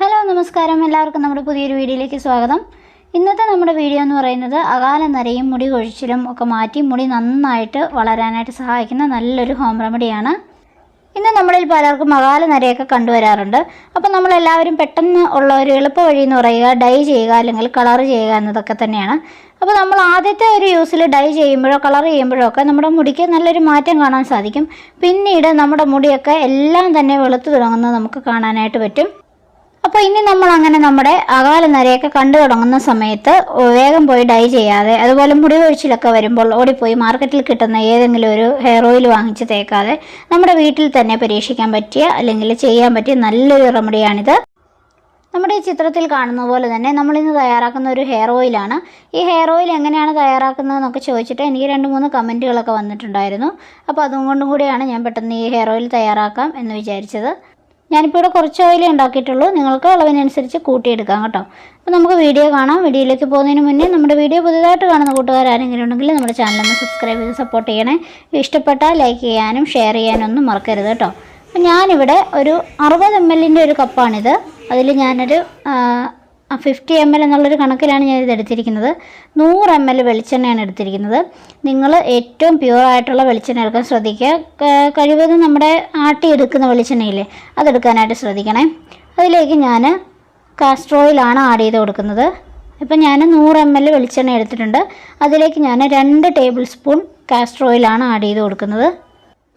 Hello നമസ്കാരം. എല്ലാവർക്കും നമ്മുടെ പുതിയൊരു വീഡിയോയിലേക്ക് സ്വാഗതം. ഇന്നത്തെ നമ്മുടെ വീഡിയോ എന്ന് പറയുന്നത് അകാല നരയും മുടി കൊഴിച്ചിലും ഒക്കെ മാറ്റി മുടി നന്നായിട്ട് വളരാനായിട്ട് സഹായിക്കുന്ന നല്ലൊരു ഹോം റെമഡിയാണ് ഇന്ന് നമ്മളിൽ പലർക്കും അകാല നരയൊക്കെ കണ്ടുവരാറുണ്ട്. അപ്പോൾ നമ്മളെല്ലാവരും പെട്ടെന്ന് ഉള്ള ഒരു എളുപ്പ വഴി എന്ന് പറയുക ഡൈ ചെയ്യുക അല്ലെങ്കിൽ കളർ ചെയ്യുക എന്നതൊക്കെ തന്നെയാണ്. അപ്പോൾ നമ്മൾ ആദ്യത്തെ ഒരു യൂസിൽ ഡൈ ചെയ്യുമ്പോഴോ കളർ ചെയ്യുമ്പോഴോ ഒക്കെ നമ്മുടെ മുടിക്ക് നല്ലൊരു മാറ്റം കാണാൻ സാധിക്കും. പിന്നീട് നമ്മുടെ മുടിയൊക്കെ എല്ലാം തന്നെ വെളുത്തു തുടങ്ങുന്നത് നമുക്ക് കാണാനായിട്ട് പറ്റും. അപ്പോൾ ഇനി നമ്മൾ അങ്ങനെ നമ്മുടെ അകാല നരയൊക്കെ കണ്ടു തുടങ്ങുന്ന സമയത്ത് വേഗം പോയി ഡൈ ചെയ്യാതെ അതുപോലെ മുടി കൊഴിച്ചിലൊക്കെ വരുമ്പോൾ ഓടിപ്പോയി മാർക്കറ്റിൽ കിട്ടുന്ന ഏതെങ്കിലും ഒരു ഹെയർ ഓയിൽ വാങ്ങിച്ച് തേക്കാതെ നമ്മുടെ വീട്ടിൽ തന്നെ പരീക്ഷിക്കാൻ പറ്റിയ അല്ലെങ്കിൽ ചെയ്യാൻ പറ്റിയ നല്ലൊരു റെമഡിയാണിത്. നമ്മുടെ ഈ ചിത്രത്തിൽ കാണുന്ന പോലെ തന്നെ നമ്മളിന്ന് തയ്യാറാക്കുന്ന ഒരു ഹെയർ ഓയിലാണ് ഈ ഹെയർ ഓയിൽ എങ്ങനെയാണ് തയ്യാറാക്കുന്നതെന്നൊക്കെ ചോദിച്ചിട്ട് എനിക്ക് രണ്ട് മൂന്ന് കമന്റുകളൊക്കെ വന്നിട്ടുണ്ടായിരുന്നു. അപ്പോൾ അതുകൊണ്ടും കൂടിയാണ് ഞാൻ പെട്ടെന്ന് ഈ ഹെയർ ഓയിൽ തയ്യാറാക്കാം എന്ന് വിചാരിച്ചത്. ഞാനിപ്പോൾ ഇവിടെ കുറച്ച് ഓയിലേ ഉണ്ടാക്കിയിട്ടുള്ളൂ. നിങ്ങൾക്ക് അളവിനനുസരിച്ച് കൂട്ടിയെടുക്കാം കേട്ടോ. അപ്പോൾ നമുക്ക് വീഡിയോ കാണാം. വീഡിയോയിലേക്ക് പോകുന്നതിന് മുന്നേ നമ്മുടെ വീഡിയോ പുതുതായിട്ട് കാണുന്ന കൂട്ടുകാർ ആരെങ്കിലും ഉണ്ടെങ്കിൽ നമ്മുടെ ചാനൽ ഒന്ന് സബ്സ്ക്രൈബ് ചെയ്ത് സപ്പോർട്ട് ചെയ്യണേ. ഇഷ്ടപ്പെട്ടാൽ ലൈക്ക് ചെയ്യാനും ഷെയർ ചെയ്യാനും ഒന്നും മറക്കരുത് കേട്ടോ. അപ്പോൾ ഞാനിവിടെ ഒരു അറുപത് എം എല്ലിന്റെ ഒരു കപ്പാണിത് അതിൽ ഞാനൊരു ഫിഫ്റ്റി എം എൽ എന്നുള്ളൊരു കണക്കിലാണ് ഞാൻ ഇത് എടുത്തിരിക്കുന്നത്. നൂറ് എം എൽ വെളിച്ചെണ്ണയാണ് എടുത്തിരിക്കുന്നത്. നിങ്ങൾ ഏറ്റവും പ്യുവറായിട്ടുള്ള വെളിച്ചെണ്ണ എടുക്കാൻ ശ്രദ്ധിക്കുക. കഴിവതും നമ്മുടെ ആട്ടിയെടുക്കുന്ന വെളിച്ചെണ്ണയില്ലേ അതെടുക്കാനായിട്ട് ശ്രദ്ധിക്കണേ. അതിലേക്ക് ഞാൻ കാസ്റ്റർ ഓയിലാണ് ആഡ് ചെയ്ത് കൊടുക്കുന്നത്. ഇപ്പം ഞാൻ നൂറ് എം എൽ വെളിച്ചെണ്ണ എടുത്തിട്ടുണ്ട്. അതിലേക്ക് ഞാൻ രണ്ട് ടേബിൾ സ്പൂൺ കാസ്റ്റർ ഓയിലാണ് ആഡ് ചെയ്ത് കൊടുക്കുന്നത്.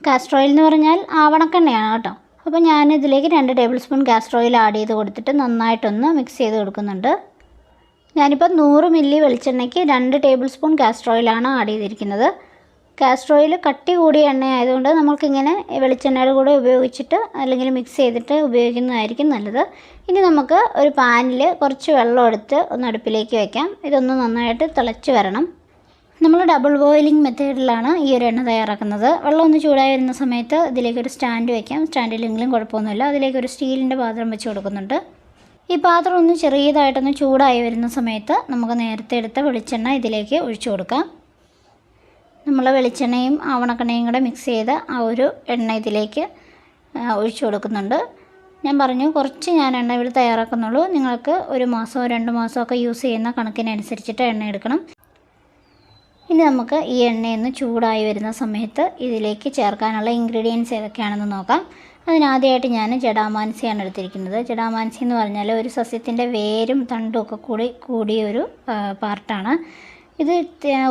കാസ്റ്റർ ഓയിൽ എന്ന് പറഞ്ഞാൽ ആവണക്കെണ്ണയാണ് കേട്ടോ. അപ്പോൾ ഞാൻ ഇതിലേക്ക് രണ്ട് table spoon castor oil add ചെയ്ത് കൊടുത്തിട്ട് നന്നായിട്ടൊന്ന് മിക്സ് ചെയ്ത് കൊടുക്കുന്നുണ്ട്. ഞാനിപ്പോൾ നൂറ് മില്ലി വെളിച്ചെണ്ണയ്ക്ക് രണ്ട് ടേബിൾ സ്പൂൺ കാസ്റ്റർ ഓയിലാണ് ആഡ് ചെയ്തിരിക്കുന്നത്. കാസ്റ്റർ ഓയിൽ കട്ടി കൂടിയ എണ്ണ ആയതുകൊണ്ട് നമുക്കിങ്ങനെ വെളിച്ചെണ്ണയുടെ കൂടെ ഉപയോഗിച്ചിട്ട് അല്ലെങ്കിൽ മിക്സ് ചെയ്തിട്ട് ഉപയോഗിക്കുന്നതായിരിക്കും നല്ലത്. ഇനി നമുക്ക് ഒരു പാനിൽ കുറച്ച് വെള്ളം എടുത്ത് ഒന്ന് അടുപ്പിലേക്ക് വയ്ക്കാം ഇതൊന്ന് നന്നായിട്ട് തിളച്ച് വരണം. നമ്മൾ ഡബിൾ ബോയിലിംഗ് മെത്തേഡിലാണ് ഈ ഒരു എണ്ണ തയ്യാറാക്കുന്നത്. വെള്ളം ഒന്ന് ചൂടായി വരുന്ന സമയത്ത് ഇതിലേക്കൊരു സ്റ്റാൻഡ് വയ്ക്കാം സ്റ്റാൻഡിലെങ്കിലും കുഴപ്പമൊന്നുമില്ല. അതിലേക്കൊരു സ്റ്റീലിന്റെ പാത്രം വെച്ച് കൊടുക്കുന്നുണ്ട്. ഈ പാത്രം ഒന്ന് ചെറിയതായിട്ടൊന്ന് ചൂടായി വരുന്ന സമയത്ത് നമുക്ക് നേരത്തെ എടുത്ത വെളിച്ചെണ്ണ ഇതിലേക്ക് ഒഴിച്ചു കൊടുക്കാം. നമ്മൾ വെളിച്ചെണ്ണയും ആവണക്കെണ്ണയും കൂടെ മിക്സ് ചെയ്ത് ആ ഒരു എണ്ണ ഇതിലേക്ക് ഒഴിച്ചു കൊടുക്കുന്നുണ്ട്. ഞാൻ പറഞ്ഞു കുറച്ച് ഞാൻ എണ്ണ ഇവിടെ തയ്യാറാക്കുന്നുള്ളൂ. നിങ്ങൾക്ക് ഒരു മാസമോ രണ്ട് മാസമോ ഒക്കെ യൂസ് ചെയ്യുന്ന കണക്കിനനുസരിച്ചിട്ട് എണ്ണ എടുക്കണം. ഇനി നമുക്ക് ഈ എണ്ണയൊന്ന് ചൂടായി വരുന്ന സമയത്ത് ഇതിലേക്ക് ചേർക്കാനുള്ള ഇൻഗ്രീഡിയൻസ് ഏതൊക്കെയാണെന്ന് നോക്കാം. അതിനാദ്യമായിട്ട് ഞാൻ ജഡാമാൻസിയാണ് എടുത്തിരിക്കുന്നത്. ജഡാമാൻസി എന്ന് പറഞ്ഞാൽ ഒരു സസ്യത്തിന്റെ വേരും തണ്ടും ഒക്കെ കൂടി കൂടിയ ഒരു പാർട്ടാണ് ഇത്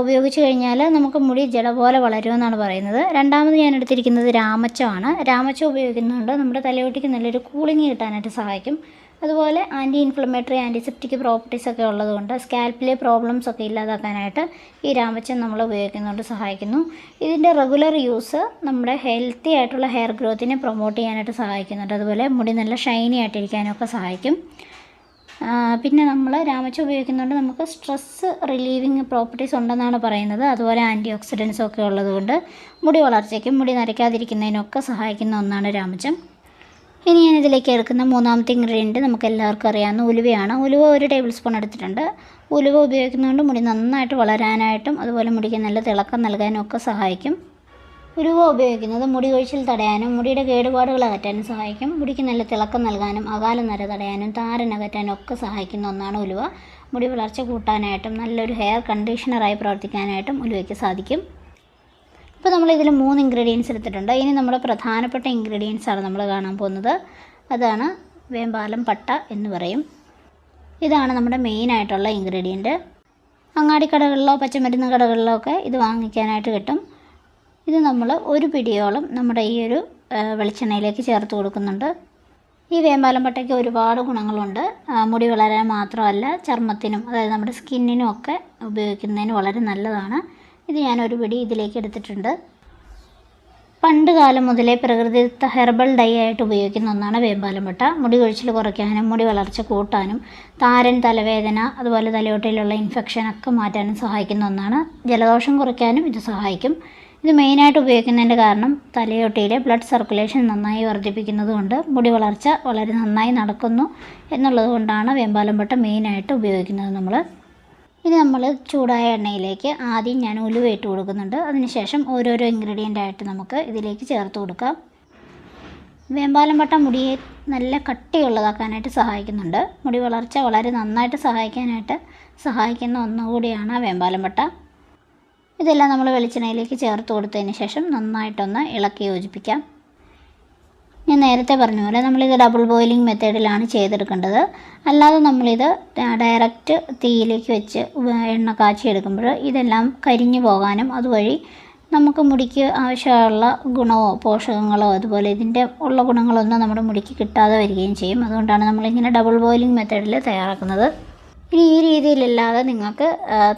ഉപയോഗിച്ച് കഴിഞ്ഞാൽ നമുക്ക് മുടി ജട പോലെ വളരുമെന്നാണ് പറയുന്നത്. രണ്ടാമത് ഞാൻ എടുത്തിരിക്കുന്നത് രാമച്ചമാണ് രാമച്ചം ഉപയോഗിക്കുന്നുണ്ട്. നമ്മുടെ തലയോട്ടിക്ക് നല്ലൊരു കൂളിംഗ് കിട്ടാനായിട്ട് സഹായിക്കും. അതുപോലെ ആന്റി ഇൻഫ്ലമേറ്ററി ആന്റിസെപ്റ്റിക് പ്രോപ്പർട്ടീസ് ഒക്കെ ഉള്ളതുകൊണ്ട് സ്കാൽപ്പിലെ പ്രോബ്ലംസ് ഒക്കെ ഇല്ലാതാക്കാനായിട്ട് ഈ രാമച്ചം നമ്മൾ ഉപയോഗിക്കുന്നതുകൊണ്ട് സഹായിക്കുന്നു. ഇതിന്റെ റെഗുലർ യൂസ് നമ്മുടെ ഹെൽത്തി ആയിട്ടുള്ള ഹെയർ ഗ്രോത്തിനെ പ്രൊമോട്ട് ചെയ്യാനായിട്ട് സഹായിക്കുന്നുണ്ട്. അതുപോലെ മുടി നല്ല ഷൈനി ആയിട്ടിരിക്കാനൊക്കെ സഹായിക്കും. പിന്നെ നമ്മൾ രാമച്ച ഉപയോഗിക്കുന്നതുകൊണ്ട് നമുക്ക് സ്ട്രെസ് റിലീവിങ് പ്രോപ്പർട്ടീസ് ഉണ്ടെന്നാണ് പറയുന്നത്. അതുപോലെ ആന്റി ഓക്സിഡൻസും ഒക്കെ ഉള്ളതുകൊണ്ട് മുടി വളർച്ചയ്ക്കും മുടി നരയ്ക്കാതിരിക്കുന്നതിനൊക്കെ സഹായിക്കുന്ന ഒന്നാണ് രാമച്ചം. ഇനി ഞാൻ ഇതിലേക്ക് എടുക്കുന്ന മൂന്നാമത്തെ ഇൻഗ്രീഡിയന്റ് നമുക്ക് എല്ലാവർക്കും അറിയാവുന്ന ഉലുവയാണ്. ഉലുവ ഒരു ടേബിൾ സ്പൂൺ എടുത്തിട്ടുണ്ട്. ഉലുവ ഉപയോഗിക്കുന്നതുകൊണ്ട് മുടി നന്നായിട്ട് വളരാനായിട്ടും അതുപോലെ മുടിക്ക് നല്ല തിളക്കം നൽകാനും ഒക്കെ സഹായിക്കും. ഉലുവ ഉപയോഗിക്കുന്നത് മുടി കൊഴിച്ചിൽ തടയാനും മുടിയുടെ കേടുപാടുകൾ അകറ്റാനും സഹായിക്കും. മുടിക്ക് നല്ല തിളക്കം നൽകാനും അകാല നര തടയാനും താരൻ അകറ്റാനും ഒക്കെ സഹായിക്കുന്ന ഒന്നാണ് ഉലുവ. മുടി വളർച്ച കൂട്ടാനായിട്ടും നല്ലൊരു ഹെയർ കണ്ടീഷണറായി പ്രവർത്തിക്കാനായിട്ടും ഉലുവയ്ക്ക് സാധിക്കും. ഇപ്പോൾ നമ്മൾ ഇതിൽ മൂന്ന് ഇൻഗ്രീഡിയൻസ് എടുത്തിട്ടുണ്ട്. ഇനി നമ്മുടെ പ്രധാനപ്പെട്ട ഇൻഗ്രീഡിയൻസ് ആണ് നമ്മൾ കാണാൻ പോകുന്നത്. അതാണ് വേമ്പാലം പട്ട എന്ന് പറയും. ഇതാണ് നമ്മുടെ മെയിൻ ആയിട്ടുള്ള ഇൻഗ്രീഡിയന്റ് അങ്ങാടിക്കടകളിലോ പച്ചമരുന്ന് കടകളിലോ ഒക്കെ ഇത് വാങ്ങിക്കാനായിട്ട് കിട്ടും. ഇത് നമ്മൾ ഒരു പിടിയോളം നമ്മുടെ ഈ ഒരു വെളിച്ചെണ്ണയിലേക്ക് ചേർത്ത് കൊടുക്കുന്നുണ്ട്. ഈ വേമ്പാലം പട്ടയ്ക്ക് ഒരുപാട് ഗുണങ്ങളുണ്ട്. മുടി വളരാൻ മാത്രമല്ല ചർമ്മത്തിനും അതായത് നമ്മുടെ സ്കിന്നിനും ഒക്കെ ഉപയോഗിക്കുന്നതിന് വളരെ നല്ലതാണ്. ഇത് ഞാൻ ഒരു പിടി ഇതിലേക്ക് എടുത്തിട്ടുണ്ട്. പണ്ട് കാലം മുതലേ പ്രകൃതിദത്ത ഹെർബൽ ഡൈ ആയിട്ട് ഉപയോഗിക്കുന്ന ഒന്നാണ് വേമ്പാലം പട്ട മുടി കൊഴിച്ചിൽ കുറയ്ക്കാനും മുടി വളർച്ച കൂട്ടാനും താരൻ തലവേദന അതുപോലെ തലയോട്ടയിലുള്ള ഇൻഫെക്ഷൻ ഒക്കെ മാറ്റാനും സഹായിക്കുന്ന ഒന്നാണ്. ജലദോഷം കുറയ്ക്കാനും ഇത് സഹായിക്കും. ഇത് മെയിനായിട്ട് ഉപയോഗിക്കുന്നതിന്റെ കാരണം തലയോട്ടിയിലെ ബ്ലഡ് സർക്കുലേഷൻ നന്നായി വർദ്ധിപ്പിക്കുന്നതുകൊണ്ട് മുടി വളർച്ച വളരെ നന്നായി നടക്കുന്നു എന്നുള്ളത് കൊണ്ടാണ് വേമ്പാലം പട്ട മെയിനായിട്ട് ഉപയോഗിക്കുന്നത് നമ്മൾ. ഇത് നമ്മൾ ചൂടായ എണ്ണയിലേക്ക് ആദ്യം ഞാൻ ഉലുവ ഇട്ട് കൊടുക്കുന്നുണ്ട്. അതിനുശേഷം ഓരോരോ ഇൻഗ്രീഡിയന്റ് ആയിട്ട് നമുക്ക് ഇതിലേക്ക് ചേർത്ത് കൊടുക്കാം. വേമ്പാലം പട്ട മുടിയെ നല്ല കട്ടിയുള്ളതാക്കാനായിട്ട് സഹായിക്കുന്നുണ്ട്. മുടി വളർച്ച വളരെ നന്നായിട്ട് സഹായിക്കാനായിട്ട് സഹായിക്കുന്ന ഒന്നുകൂടിയാണ് വേമ്പാലം പട്ട ഇതെല്ലാം നമ്മൾ വെളിച്ചെണ്ണയിലേക്ക് ചേർത്ത് കൊടുത്തതിന് ശേഷം നന്നായിട്ടൊന്ന് ഇളക്കി യോജിപ്പിക്കാം. ഞാൻ നേരത്തെ പറഞ്ഞ പോലെ നമ്മളിത് ഡബിൾ ബോയിലിംഗ് മെത്തേഡിലാണ് ചെയ്തെടുക്കേണ്ടത്. അല്ലാതെ നമ്മളിത് ഡയറക്റ്റ് തീയിലേക്ക് വെച്ച് എണ്ണ കാച്ചി എടുക്കുമ്പോൾ ഇതെല്ലാം കരിഞ്ഞു പോകാനും അതുവഴി നമുക്ക് മുടിക്ക് ആവശ്യമുള്ള ഗുണമോ പോഷകങ്ങളോ അതുപോലെ ഇതിന്റെ ഉള്ള ഗുണങ്ങളൊന്നും നമ്മുടെ മുടിക്ക് കിട്ടാതെ വരികയും ചെയ്യും. അതുകൊണ്ടാണ് നമ്മളിങ്ങനെ ഡബിൾ ബോയിലിംഗ് മെത്തേഡിൽ തയ്യാറാക്കുന്നത്. ഇനി ഈ രീതിയിലല്ലാതെ നിങ്ങൾക്ക്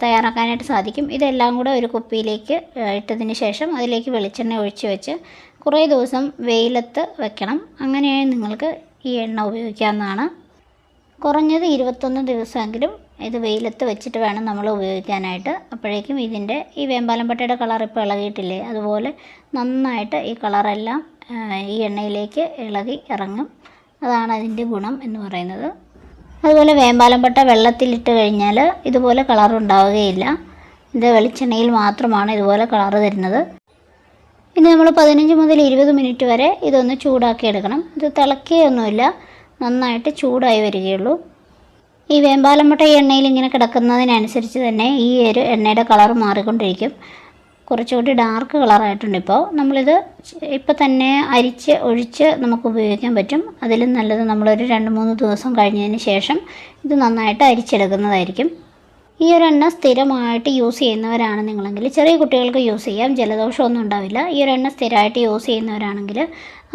തയ്യാറാക്കാനായിട്ട് സാധിക്കും. ഇതെല്ലാം കൂടെ ഒരു കുപ്പിയിലേക്ക് ഇട്ടതിന് ശേഷം അതിലേക്ക് വെളിച്ചെണ്ണ ഒഴിച്ച് വെച്ച് കുറേ ദിവസം വെയിലത്ത് വെക്കണം. അങ്ങനെയായി നിങ്ങൾക്ക് ഈ എണ്ണ ഉപയോഗിക്കാവുന്നതാണ്. കുറഞ്ഞത് ഇരുപത്തൊന്ന് ദിവസമെങ്കിലും ഇത് വെയിലത്ത് വെച്ചിട്ട് വേണം നമ്മൾ ഉപയോഗിക്കാനായിട്ട്. അപ്പോഴേക്കും ഇതിന്റെ ഈ വേമ്പാലം പട്ടയുടെ കളർ ഇപ്പോൾ ഇളകിയിട്ടില്ലേ? അതുപോലെ നന്നായിട്ട് ഈ കളറെല്ലാം ഈ എണ്ണയിലേക്ക് ഇളകി ഇറങ്ങും. അതാണ് അതിന്റെ ഗുണം എന്ന് പറയുന്നത്. അതുപോലെ വേമ്പാലം പട്ട വെള്ളത്തിലിട്ട് കഴിഞ്ഞാൽ ഇതുപോലെ കളർ ഉണ്ടാവുകയില്ല. ഇത് വെളിച്ചെണ്ണയിൽ മാത്രമാണ് ഇതുപോലെ കളർ തരുന്നത് ഇനി നമ്മൾ പതിനഞ്ച് മുതൽ ഇരുപത് മിനിറ്റ് വരെ ഇതൊന്ന് ചൂടാക്കി എടുക്കണം. ഇത് തിളക്കുകയൊന്നുമില്ല നന്നായിട്ട് ചൂടായി വരികയുള്ളൂ. ഈ വേമ്പാലം മുട്ട എണ്ണയിൽ ഇങ്ങനെ കിടക്കുന്നതിനനുസരിച്ച് തന്നെ ഈ ഒരു എണ്ണയുടെ കളർ മാറിക്കൊണ്ടിരിക്കും. കുറച്ചുകൂടി ഡാർക്ക് കളറായിട്ടുണ്ട് ഇപ്പോൾ നമ്മളിത് ഇപ്പോൾ തന്നെ അരിച്ച് ഒഴിച്ച് നമുക്ക് ഉപയോഗിക്കാൻ പറ്റും. അതിലും നല്ലത് നമ്മളൊരു രണ്ട് മൂന്ന് ദിവസം കഴിഞ്ഞതിന് ശേഷം ഇത് നന്നായിട്ട് അരിച്ചെടുക്കുന്നതായിരിക്കും. ഈ ഒരു എണ്ണ സ്ഥിരമായിട്ട് യൂസ് ചെയ്യുന്നവരാണ് നിങ്ങളെങ്കിൽ. ചെറിയ കുട്ടികൾക്ക് യൂസ് ചെയ്യാം ജലദോഷമൊന്നും ഉണ്ടാവില്ല. ഈ ഒരു എണ്ണ സ്ഥിരമായിട്ട് യൂസ് ചെയ്യുന്നവരാണെങ്കിൽ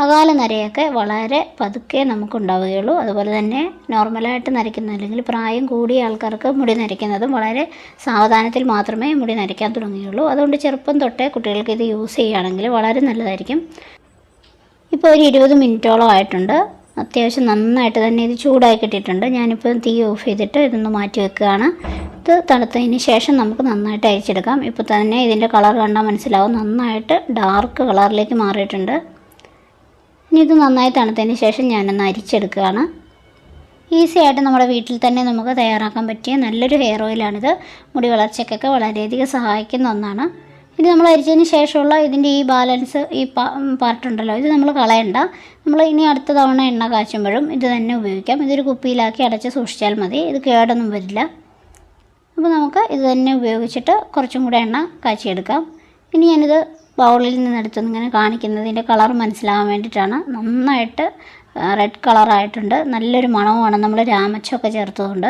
അകാല നരയൊക്കെ വളരെ പതുക്കെ നമുക്കുണ്ടാവുകയുള്ളൂ. അതുപോലെ തന്നെ നോർമലായിട്ട് നരയ്ക്കുന്ന അല്ലെങ്കിൽ പ്രായം കൂടിയ ആൾക്കാർക്ക് മുടി നരയ്ക്കുന്നതും വളരെ സാവധാനത്തിൽ മാത്രമേ മുടി നരയ്ക്കാൻ തുടങ്ങുകയുള്ളൂ. അതുകൊണ്ട് ചെറുപ്പം തൊട്ടേ കുട്ടികൾക്ക് ഇത് യൂസ് ചെയ്യുകയാണെങ്കിൽ വളരെ നല്ലതായിരിക്കും. ഇപ്പോൾ ഒരു ഇരുപത് മിനിറ്റോളം ആയിട്ടുണ്ട്. അത്യാവശ്യം നന്നായിട്ട് തന്നെ ഇത് ചൂടായി കിട്ടിയിട്ടുണ്ട്. ഞാനിപ്പോൾ തീ ഓഫ് ചെയ്തിട്ട് ഇതൊന്ന് മാറ്റി വെക്കുകയാണ്. ഇത് തണുത്തതിന് ശേഷം നമുക്ക് നന്നായിട്ട് അരിച്ചെടുക്കാം. ഇപ്പോൾ തന്നെ ഇതിന്റെ കളർ കണ്ടാൽ മനസ്സിലാവും. നന്നായിട്ട് ഡാർക്ക് കളറിലേക്ക് മാറിയിട്ടുണ്ട്. ഇനി ഇത് നന്നായി തണുത്തതിന് ശേഷം ഞാനൊന്ന് അരിച്ചെടുക്കുകയാണ്. ഈസി ആയിട്ട് നമ്മുടെ വീട്ടിൽ തന്നെ നമുക്ക് തയ്യാറാക്കാൻ പറ്റിയ നല്ലൊരു ഹെയർ ഓയിലാണിത് മുടി വളർച്ചയ്ക്കൊക്കെ വളരെയധികം സഹായിക്കുന്ന ഒന്നാണ്. ഇനി നമ്മൾ അരിച്ചതിന് ശേഷമുള്ള ഇതിന്റെ ഈ ബാലൻസ് ഈ പാർട്ടുണ്ടല്ലോ ഇത് നമ്മൾ കളയണ്ട. നമ്മൾ ഇനി അടുത്ത തവണ എണ്ണ കാച്ചുമ്പോഴും ഇത് തന്നെ ഉപയോഗിക്കാം. ഇതൊരു കുപ്പിയിലാക്കി അടച്ച് സൂക്ഷിച്ചാൽ മതി. ഇത് കേടൊന്നും വരില്ല. അപ്പോൾ നമുക്ക് ഇത് തന്നെ ഉപയോഗിച്ചിട്ട് കുറച്ചും കൂടെ എണ്ണ കാച്ചിയെടുക്കാം. ഇനി ഞാനിത് ബൗളിൽ നിന്നെടുത്തൊന്ന് ഇങ്ങനെ കാണിക്കുന്നതിന്റെ കളർ മനസ്സിലാവാൻ വേണ്ടിയിട്ടാണ്. നന്നായിട്ട് റെഡ് കളറായിട്ടുണ്ട് നല്ലൊരു മണവുമാണ്. നമ്മൾ രാമച്ചൊക്കെ ചേർത്തതുകൊണ്ട്.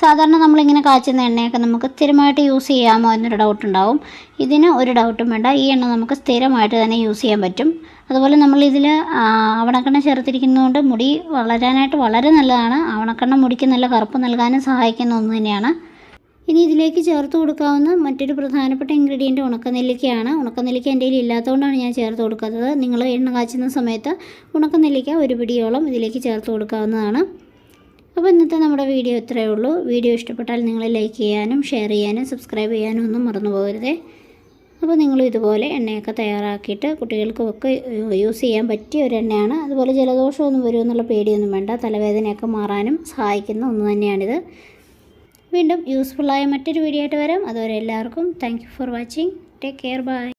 സാധാരണ നമ്മളിങ്ങനെ കാച്ചുന്ന എണ്ണയൊക്കെ നമുക്ക് സ്ഥിരമായിട്ട് യൂസ് ചെയ്യാമോ എന്നൊരു ഡൗട്ട് ഉണ്ടാവും. ഇതിന് ഒരു ഡൗട്ടും വേണ്ട. ഈ എണ്ണ നമുക്ക് സ്ഥിരമായിട്ട് തന്നെ യൂസ് ചെയ്യാൻ പറ്റും. അതുപോലെ നമ്മളിതിൽ ആവണക്കെണ്ണ ചേർത്തിരിക്കുന്നതുകൊണ്ട് മുടി വളരാനായിട്ട് വളരെ നല്ലതാണ്. ആവണക്കെണ്ണ മുടിക്ക് നല്ല കറുപ്പ് നൽകാനും സഹായിക്കുന്ന ഒന്ന് തന്നെയാണ്. ഇനി ഇതിലേക്ക് ചേർത്ത് കൊടുക്കാവുന്ന മറ്റൊരു പ്രധാനപ്പെട്ട ഇൻഗ്രീഡിയന്റ് ഉണക്കനെല്ലിക്കയാണ്. ഉണക്കനെല്ലിക്ക എന്റെ ഇല്ലാത്തതുകൊണ്ടാണ് ഞാൻ ചേർത്ത് കൊടുക്കുന്നത് നിങ്ങൾ എണ്ണ കാച്ചുന്ന സമയത്ത് ഉണക്കനെല്ലിക്ക ഒരു പിടിയോളം ഇതിലേക്ക് ചേർത്ത് കൊടുക്കാവുന്നതാണ്. അപ്പോൾ ഇന്നത്തെ നമ്മുടെ വീഡിയോ ഇത്രയേ ഉള്ളൂ. വീഡിയോ ഇഷ്ടപ്പെട്ടാൽ നിങ്ങൾ ലൈക്ക് ചെയ്യാനും ഷെയർ ചെയ്യാനും സബ്സ്ക്രൈബ് ചെയ്യാനും ഒന്നും മറന്നു പോകരുതേ. അപ്പോൾ നിങ്ങൾ ഇതുപോലെ എണ്ണയൊക്കെ തയ്യാറാക്കിയിട്ട് കുട്ടികൾക്കൊക്കെ യൂസ് ചെയ്യാൻ പറ്റിയ ഒരു എണ്ണയാണ്. അതുപോലെ ജലദോഷമൊന്നും വരുമെന്നുള്ള പേടിയൊന്നും വേണ്ട. തലവേദനയൊക്കെ മാറാനും സഹായിക്കുന്ന ഒന്ന് തന്നെയാണിത്. വീണ്ടും യൂസ്ഫുള്ളായ മറ്റൊരു വീഡിയോ ആയിട്ട് വരാം. അതുവരെ എല്ലാവർക്കും thank for watching take care bye